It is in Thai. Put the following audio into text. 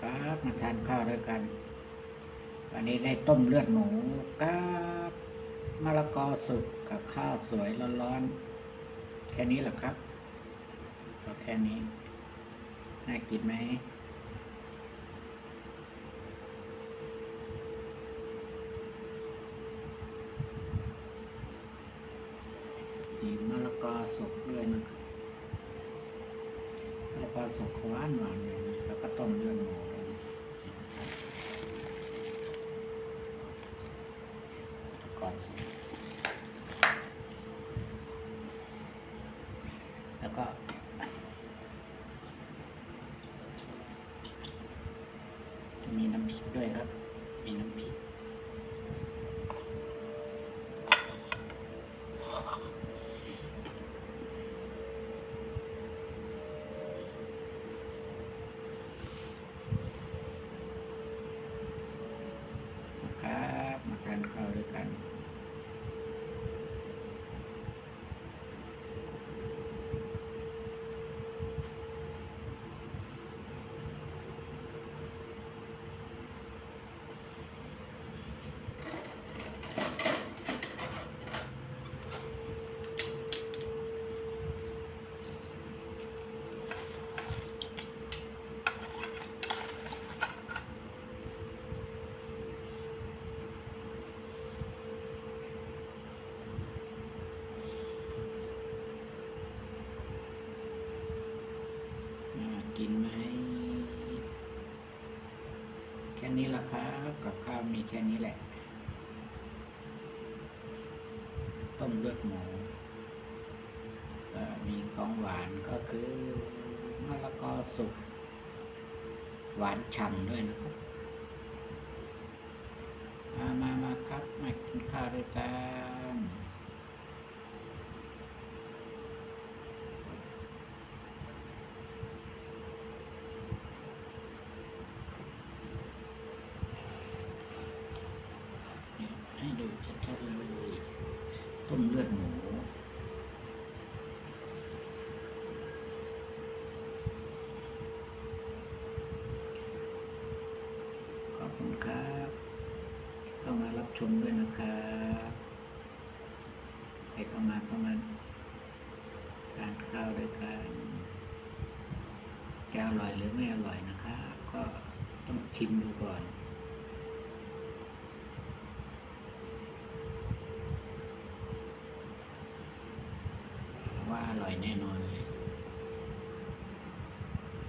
ครับมาทานข้าวด้วยกัน วันนี้ได้ต้มเลือดหมูกับมะละกอสุกกับข้าวสวยร้อนๆแค่นี้แหละครับก็แค่นี้น่ากินไหมมีมะละกอสุกด้วยนะครับมะละกอสุกหวานหวานเลย กอสุกแล้วก็ จะมีน้ำพริกด้วยครับ มีน้ำพริก ครับ มาทานข้าวด้วยกัน น่ากินไหม แค่ นี้ละครับ กับข้าวมีแค่นี้แหละ ต้มเลือดหมูเอ่อมีของหวานก็คือมะละกอสุก หวานฉ่ำด้วยนะครับ มามามาครับ มากินข้าวด้วยกัน ให้ดูชัดๆเลยต้มเลือดหมูขอบคุณครับเข้ามารับชมด้วยนะครับให้เข้ามาเข้ามาทานข้าวด้วยกันจะอร่อยหรือไม่อร่อยนะครับก็ต้องชิมดูก่อน ว่าอร่อยแน่นอนเลย